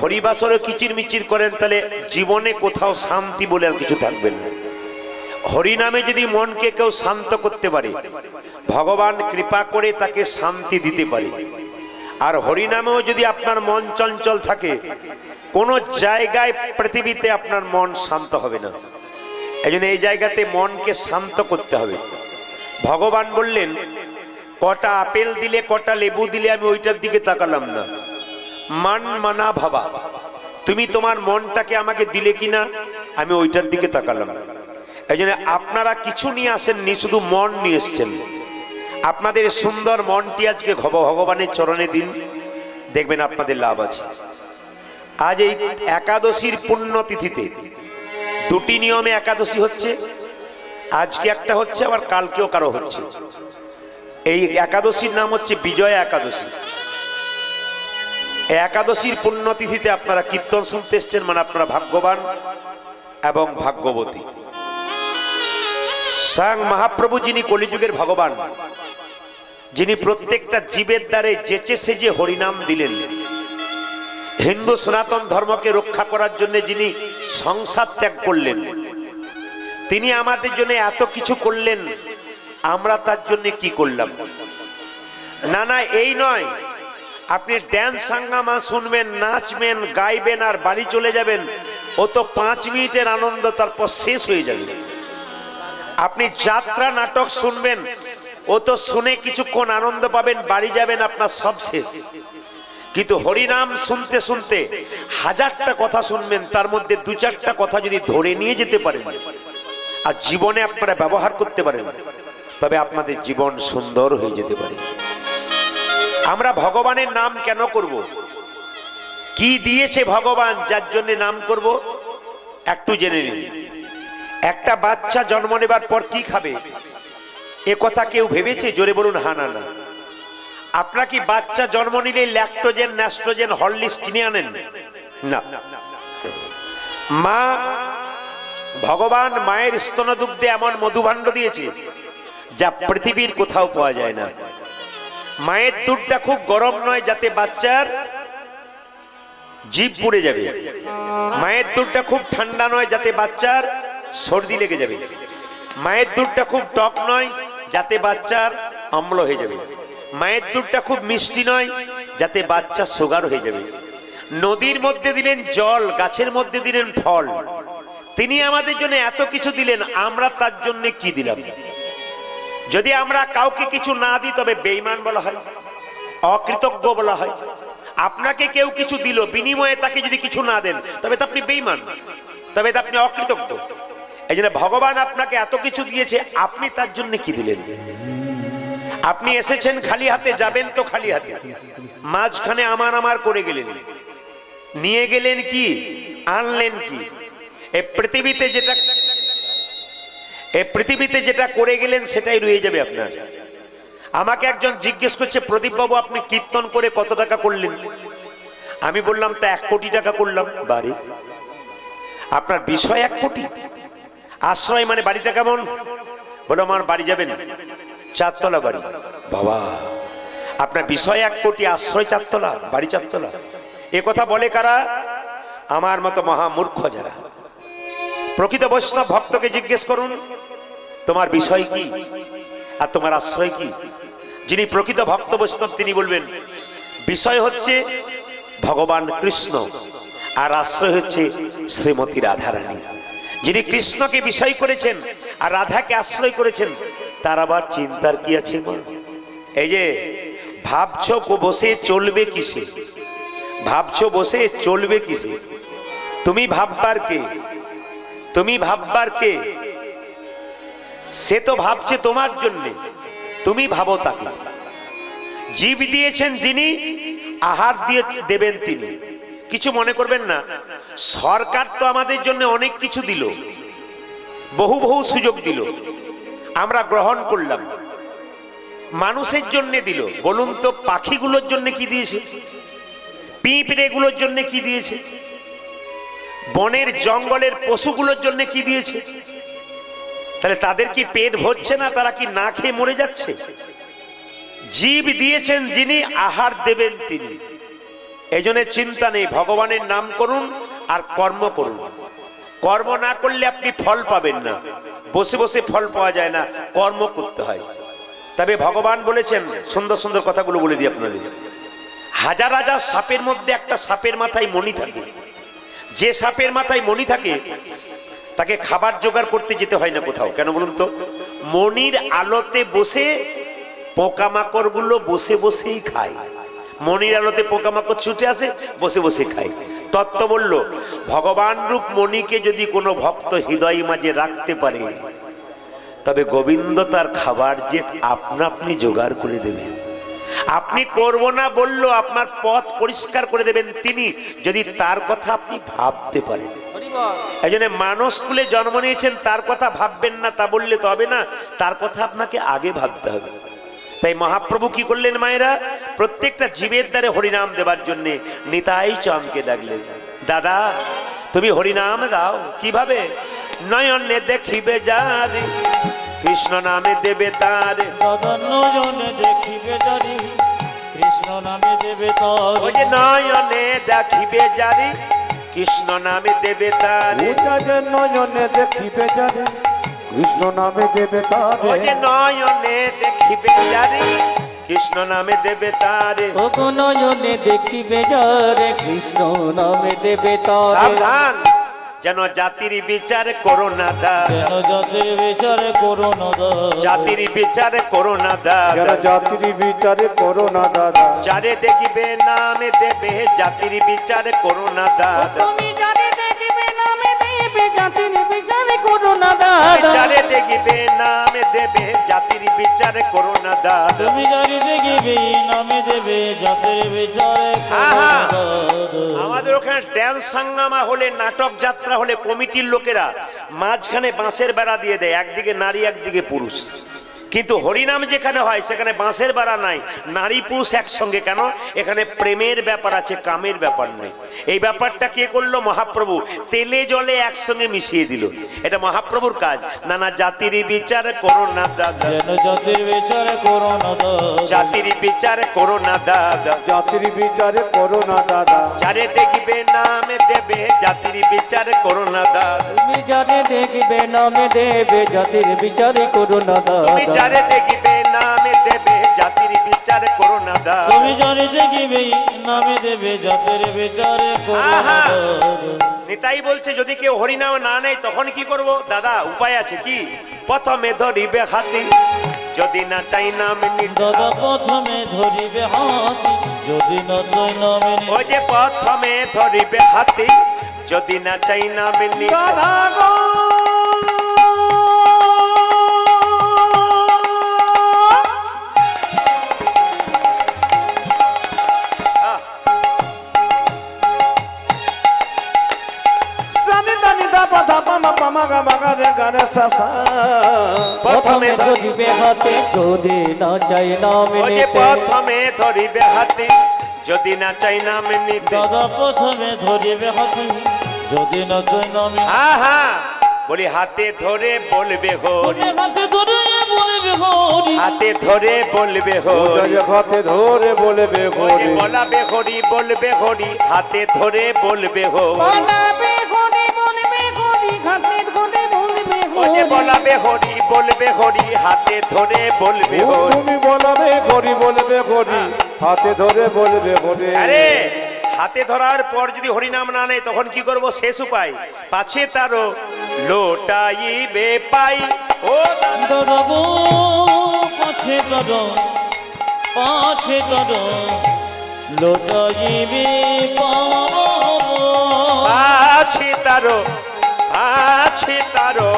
হরিবাসরে কিচির মিচির করেন, তাহলে জীবনে কোথাও শান্তি বলে আর কিছু থাকবে না। হরিনামে যদি মনকে কেউ শান্ত করতে পারে, ভগবান কৃপা করে তাকে শান্তি দিতে পারে। আর হরিনামেও যদি আপনার মন চঞ্চল থাকে, কোনো জায়গায় পৃথিবীতে আপনার মন শান্ত হবে না। এই এই জায়গাতে মনকে শান্ত করতে হবে। ভগবান বললেন, কটা আপেল দিলে, কটা লেবু দিলে আমি ওইটার দিকে তাকালাম না। মান মানা ভাবা। তুমি তোমার মনটাকে আমাকে দিলে কিনা, আমি ওইটার দিকে তাকালাম। এই জন্য আপনারা কিছু নিয়ে আসেননি, শুধু মন নিয়ে এসছেন। আপনাদের সুন্দর মনটি আজকে ভগবানের চরণে দিন। দেখবেন আপনাদের লাভ আছে। আজ এই একাদশীর পুণ্যতিথিতে দুটি নিয়মে একাদশী হচ্ছে, আজকে একটা হচ্ছে, আবার কালকেও কারও হচ্ছে। এই একাদশীর নাম হচ্ছে বিজয়া একাদশী। একাদশীর পুণ্যতিথিতে আপনারা কীর্তন শুনতে এসছেন মানে আপনারা ভাগ্যবান এবং ভাগ্যবতী। স্বয়ং মহাপ্রভু যিনি কলিযুগের ভগবান, যিনি প্রত্যেকটা জীবের দ্বারে যেচে সেজে হরিনাম দিলেন। হিন্দু সনাতন ধর্মকে রক্ষা করার জন্য যিনি সংসার ত্যাগ করলেন, তিনি আমাদের জন্য এত কিছু করলেন, আমরা তার জন্য কি করলাম? না না, এই নয়। আপনি ড্যান্স সাঙ্গামা শুনবেন, নাচবেন, গাইবেন আর বাড়ি চলে যাবেন, ও তো পাঁচ মিনিটের আনন্দ, তারপর শেষ হয়ে যাবে। আপনি যাত্রা নাটক শুনবেন, ও তো শুনে কিছুক্ষণ আনন্দ পাবেন, বাড়ি যাবেন, আপনার সব শেষ। কিন্তু হরিনাম শুনতে শুনতে হাজারটা কথা শুনবেন, তার মধ্যে দু চারটা কথা যদি ধরে নিয়ে যেতে পারেন, আর জীবনে আপনারা ব্যবহার করতে পারেন, তবে আপনাদের জীবন সুন্দর হয়ে যেতে পারে। আমরা ভগবানের নাম কেন করব? কি দিয়েছে ভগবান যার জন্য নাম করব? একটু জেনে নিন। একটা বাচ্চা জন্ম নেবার পর কি খাবে? এ কথা কেউ ভেবেছে? জোরে বলুন, হা না না। আপনার কি বাচ্চা জন্ম নিলে ল্যাকটোজেন, ন্যাস্ট্রোজেন হরলিক্স কিনে আনেন? না। মা, ভগবান মায়ের স্তনদুগ্ধে এমন মধুভাণ্ড দিয়েছে যা পৃথিবীর কোথাও পাওয়া যায় না। মায়ের দুধটা খুব গরম নয় যাতে বাচ্চার জীব পুড়ে যাবে। মায়ের দুধটা খুব ঠান্ডা নয় যাতে বাচ্চার সর্দি লেগে যাবে। মায়ের দুধটা খুব টক নয় যাতে বাচ্চার অম্ল হয়ে যাবে। মায়ের দুধটা খুব মিষ্টি নয় যাতে বাচ্চা সুগার হয়ে যাবে। নদীর মধ্যে দিলেন জল, গাছের মধ্যে দিলেন ফল। তিনি আমাদের জন্য এত কিছু দিলেন, আমরা তার জন্য কি দিলাম? যদি আমরা কাউকে কিছু না দিই, তবে বেইমান বলা হয়, অকৃতজ্ঞ বলা হয়। আপনাকে কেউ কিছু দিল, বিনিময়ে তাকে যদি কিছু না দেন, তবে তো আপনি বেইমান তবে তো আপনি অকৃতজ্ঞ। এই জন্য ভগবান আপনাকে এত কিছু দিয়েছে, আপনি তার জন্য কি দিলেন? আপনি এসেছেন খালি হাতে, যাবেন তো খালি হাতে। মাঝখানে আমার আমার করে গেলেন। নিয়ে গেলেন কি? আনলেন কি? এ পৃথিবীতে যেটা এ পৃথিবীতে যেটা করে গেলেন, সেটাই রয়ে যাবে আপনার। আমাকে একজন জিজ্ঞেস করছে প্রদীপ বাবু আপনি কীর্তন করে কত টাকা করলেন? আমি বললাম, তা এক কোটি টাকা করলাম। বাড়ি আপনার বিষয় এক কোটি? আশ্রয় মানে বাড়িটা কেমন? বলো, আমার বাড়ি যাবেন, চারতলা বাড়ি। বাবা, আপনার বিষয় এক কোটি, আশ্রয় চারতলা, বাড়ি চারতলা। এ কথা বলে কারা? আমার মতো মহামূর্খ যারা। প্রকৃত বৈষ্ণব ভক্তকে জিজ্ঞেস করুন, তোমার বিষয় কি? আর তোমার আশ্রয় কি? যিনি প্রকৃত ভক্ত বৈষ্ণব, তিনি বলবেন, বিষয় হচ্ছে ভগবান কৃষ্ণ, আর আশ্রয় হচ্ছে শ্রীমতী রাধারানী। যিনি কৃষ্ণকে বিষয় করেছেন, আর রাধাকে আশ্রয় করেছেন, তার আবার চিন্তার কি আছে এই যে, ভাবছ বসে চলবে কিসে? ভাবছ বসে চলবে কিসে? তুমি ভাববার কে? তুমি ভাববার কে? সে তো ভাবছে তোমার জন্যে। তুমি ভাবো তাকে। জীব দিয়েছেন তিনি, আহার দিয়ে দেবেন তিনি। কিছু মনে করবেন না, সরকার তো আমাদের জন্য অনেক কিছু দিল। বহু বহু সুযোগ দিল। আমরা গ্রহণ করলাম। মানুষের জন্য দিল। বলুন তো, পাখিগুলোর জন্য কি দিয়েছে? পিঁপড়েগুলোর জন্য কি দিয়েছে? বনের জঙ্গলের পশুগুলোর জন্য কি দিয়েছে? তাহলে তাদের কি পেট ভরছে না? তারা কি না খেয়ে মরে যাচ্ছে? জীব দিয়েছেন যিনি, আহার দেবেন তিনি। এই চিন্তা নেই, ভগবানের নাম করুন আর কর্ম করুন। কর্ম না করলে আপনি ফল পাবেন না। বসে বসে ফল পাওয়া যায় না, কর্ম করতে হয়। তবে ভগবান বলেছেন, সুন্দর সুন্দর কথাগুলো বলে দিই আপনাদের। হাজার হাজার সাপের মধ্যে একটা সাপের মাথায় মনি থাকে। যে সাপের মাথায় মণি থাকে, তাকে খাবার জোগাড় করতে যেতে হয় না কোথাও। কেন বলুন তো? মনির আলোতে বসে পোকামাকড়গুলো বসে বসেই খায়। মনির আলোতে পোকামাকড় ছুটে আসে, বসে বসে খায়। তত্ত্ব বলল, ভগবান রূপ মণিকে যদি কোনো ভক্ত হৃদয় মাঝে রাখতে পারে, তবে গোবিন্দ তার খাবার যে আপনা আপনি জোগাড় করে দেবেন। আপনি করব না বলল আপনার পথ পরিষ্কার করে দেবেন তিনি, যদি তার কথা আপনি ভাবতে পারেন। এই জন্য মানস কুলে জন্ম নিয়েছেন, তার কথা ভাববেন না, তা বললে না, তার কথা আপনাকে আগে ভাবতে হবে। তাই মহাপ্রভু কি করলেন মায়েরা? প্রত্যেকটা জীবের দ্বারে হরিনাম দেবার জন্য নিতাই চাঁদকে ডাকলেন, দাদা, তুমি হরিনাম দাও, কীভাবে? নয়নে দেখিবে যারে কৃষ্ণ নামে দেবে তার। জনে দেখিবে জানি কৃষ্ণ নামে দেবে তর। ওই যে নয়নে দেখিবে যারে কৃষ্ণ নামে দেবে তার। নয়নে দেখিবে যারে কৃষ্ণ নামে দেবে ওই যে নয়নে দেখিবে যারে কৃষ্ণ নামে দেবে তারে। জনে দেখিবে যারে কৃষ্ণ নামে দেবে তর। সাবধান। যেন জাতির বিচার করো না দা যেন জাতির বিচার করুন জাতির বিচার করো না দা যারা জাতির বিচারে করো না দাদা। যারে দেখিবে নামে দেবে জাতির বিচার করো না দাদা। তুমি জানে দেখিবে নামে দেবে জাতির বিচার করুন দাদা। যারে দেখিবে নামে দেবে জাতির বিচার করো না দাদা। তুমি যদি দেখিবি নামে দেবে জাতের বিচারে আমাদের ওখানে ড্যান্স সাঙ্গামা হলে নাটক যাত্রা হলে কমিটির লোকেরা মাঝখানে বাঁশের বেড়া দিয়ে দেয় একদিকে নারী একদিকে পুরুষ। কিন্তু হরিনাম যেখানে হয় সেখানে বাঁশের বেড়া নাই। নারী পুরুষ একসঙ্গে কেন? এখানে প্রেমের ব্যাপার আছে কামের ব্যাপার নাই এই ব্যাপারটা কে করল? মহাপ্রভু। তেলে জলে একসঙ্গে মিশিয়ে দিল। এটা মহাপ্রভুর কাজ। নানা জাতির বিচার করো না দাদা। জাতির বিচার করুন জাতির বিচার করো না দাদা। জাতির বিচারে করো না দাদা। যারে দেখিবে নামে দেবে জাতির বিচার করো না দাদা। তুমি জানে দেখিবে নামে দেবে জাতির বিচার করুন তুমি দাদা। যারে দেখিবে নামে দেবে জাতির বিচার করো না দাদা তুমি জানে দেখিবে নামে দেবে জাতির বিচার আহা! দাদা নিতাই বলছে যদি কেউ হরিনাম না নেয় তখন কি করব? দাদা উপায় আছে কি? প্রথমে ধরিবে হাতি যদি না চাই নাম দাদা প্রথমে ধরিবে হাতি যদি না চাই নামে নি- ওই যে প্রথমে ধরিবে হাতি যদি না চাই নাম দাদা রে প্রথমে ধরিবে হাতে যদি না চাই নামে নিতে। প্রথমে ধরিবে হাতি যদি না চাই নাম নিতে। দাদা প্রথমে ধরিবে হাতে যদি না চাই নামে হ্যাঁ হ্যাঁ বলি হাতে ধরে বলবে হরি। হাতে ধরে বলবে হরি। হাতে ধরে বলবে হরি। হাতে ধরে বলবে ঘরে বলাবে হরি বলবে হরি হাতে ধরে বলবে হরি। বলবে হরি হরি বলাবে হরি বলবে হরি হাতে ধরে বলবে হরি। তুমি বলবে গরি বলবে গরি হাতে ধরে বলবে ঘরে আরে হাতে ধরার পর যদি হরিনাম না নেয় তখন কি করব? শেষ উপায়। পাছে তারও লোটাইবে পাই। ও দাদা গো পাছে দাদা পাছে দাদা লোটাইবে পাবো আছে তারো আছে তারো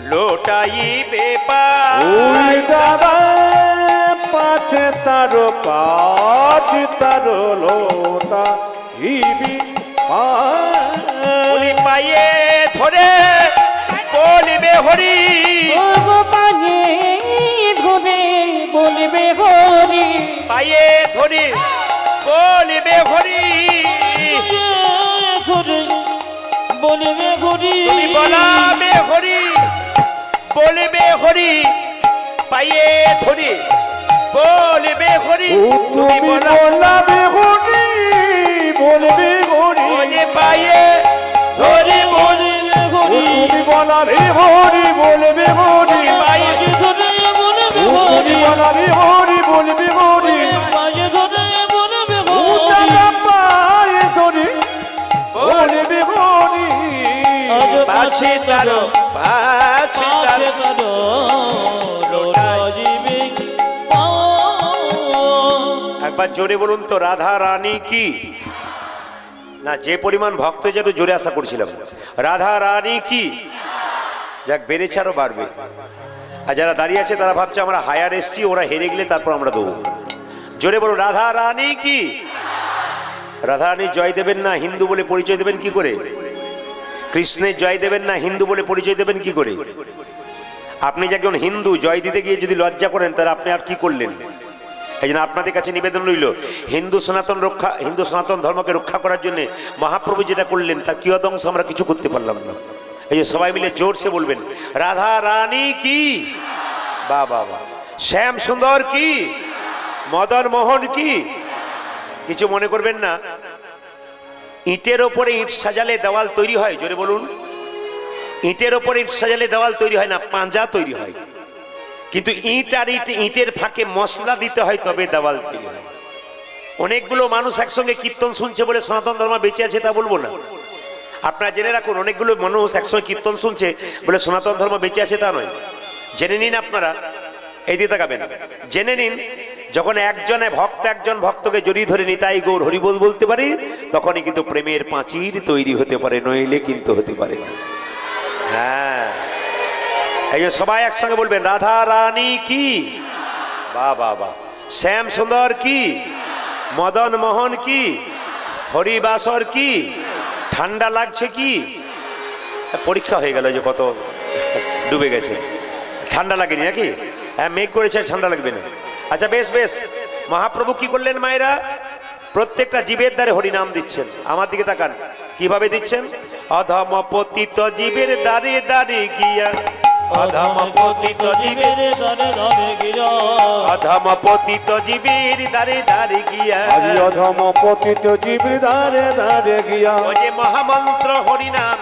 লোটাইবে ওই পাই দাদা পাছে তারো পাঁচ তারো লোটা ইবি বলি পাইয়ে ধরে বলবে হরি। পানে ধরে বলবে হরি। পাইয়ে ধরে বলবে হরি। ধরে বলবে হরি। বলাবে হরি বলবে হরি পাইয়ে ধরে। বলবে হরি তুমি বলা বলবে হরি বলবে হরি। ও যে পায়ে হরি বলিবে হরি। তুমি বলাবে হরি বলবে হরি। পাছে তার পাছে তার একবার জোরে বলুন তো রাধা রানী কি? না যে পরিমাণ ভক্ত যেন জোরে আশা করছিলাম। রাধা রানী কি? যাক বেড়েছে আরও বাড়বে। আর যারা দাঁড়িয়ে আছে তারা ভাবছে আমরা হায়ার এসছি ওরা হেরে গেলে তারপর আমরা দেবো। জোরে বলুন রাধা রানী কি? রাধা রানী জয় দেবেন না হিন্দু বলে পরিচয় দেবেন কি করে? কৃষ্ণের জয় দেবেন না, হিন্দু বলে পরিচয় দেবেন কি করে? আপনি যে একজন হিন্দু, জয় দিতে গিয়ে যদি লজ্জা করেন, তাহলে আপনি আর কি করলেন? এই জন্য আপনাদের কাছে নিবেদন রইল, হিন্দু সনাতন রক্ষা, হিন্দু সনাতন ধর্মকে রক্ষা করার জন্য মহাপ্রভু যেটা করলেন, তার কিয়দংশ আমরা কিছু করতে পারলাম না। এই যে সবাই মিলে জোরসে বলবেন, রাধা রানী কি? বা বাবা শ্যাম সুন্দর কি? মদন মোহন কি? কিছু মনে করবেন না। ইটের ওপরে ইট সাজালে দেওয়াল তৈরি হয়, জোরে বলুন। ইটের ওপরে ইট সাজালে দেওয়াল তৈরি হয় না পাঁজা তৈরি হয়। কিন্তু ইট আর ইট, ইটের ফাঁকে মশলা দিতে হয়, তবে দেওয়াল তৈরি হয়। অনেকগুলো মানুষ একসঙ্গে কীর্তন শুনছে বলে সনাতন ধর্ম বেঁচে আছে তা বলব না। আপনারা জেনে রাখুন, অনেকগুলো মানুষ একসঙ্গে কীর্তন শুনছে বলে সনাতন ধর্ম বেঁচে আছে তা নয়। জেনে নিন আপনারা এই দিয়ে তাকাবেন। জেনে নিন, যখন একজনে ভক্ত একজন ভক্তকে জড়িয়ে ধরে নিতাই গৌর হরিবোল বলতে পারি, তখনই কিন্তু প্রেমের পাঁচির তৈরি হতে পারে, নইলে কিন্তু হতে পারে হ্যাঁ। এই যে সবাই একসঙ্গে বলবেন, রাধা রানী কি? বা বা শ্যাম সুন্দর কি? মদন মোহন কি? হরিবাসর কি? ঠান্ডা লাগছে কি? পরীক্ষা হয়ে গেল যে কত ডুবে গেছে। ঠান্ডা লাগেনি নাকি? হ্যাঁ মেঘ করেছে ঠান্ডা লাগবে না। আচ্ছা বেশ বেশ। মহাপ্রভু কি করলেন মায়েরা? প্রত্যেকটা জীবের দ্বারে হরিনাম দিচ্ছেন। আমার দিকে তাকান। কীভাবে দিচ্ছেন? অধম পতিত জীবের দ্বারে দ্বারে গিয়া। অধম পতিত জীবের জীবের দরে দরে গিরা অধম পতিত জীবের দ্বারে দ্বারে গিয়া। অধম পতিত জীব দারে দারে গিয়া। ও যে মহামন্ত্র হরিনাম।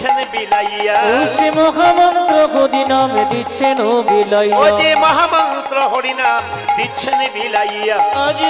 দিচ্ছেন বিলাইয়া। সে মহামন্ত্র হরিনাম নামে দিচ্ছেন বিলাইয়া। ও যে মহামন্ত্র হরিনাম দিচ্ছেন বিলাইয়া। আজ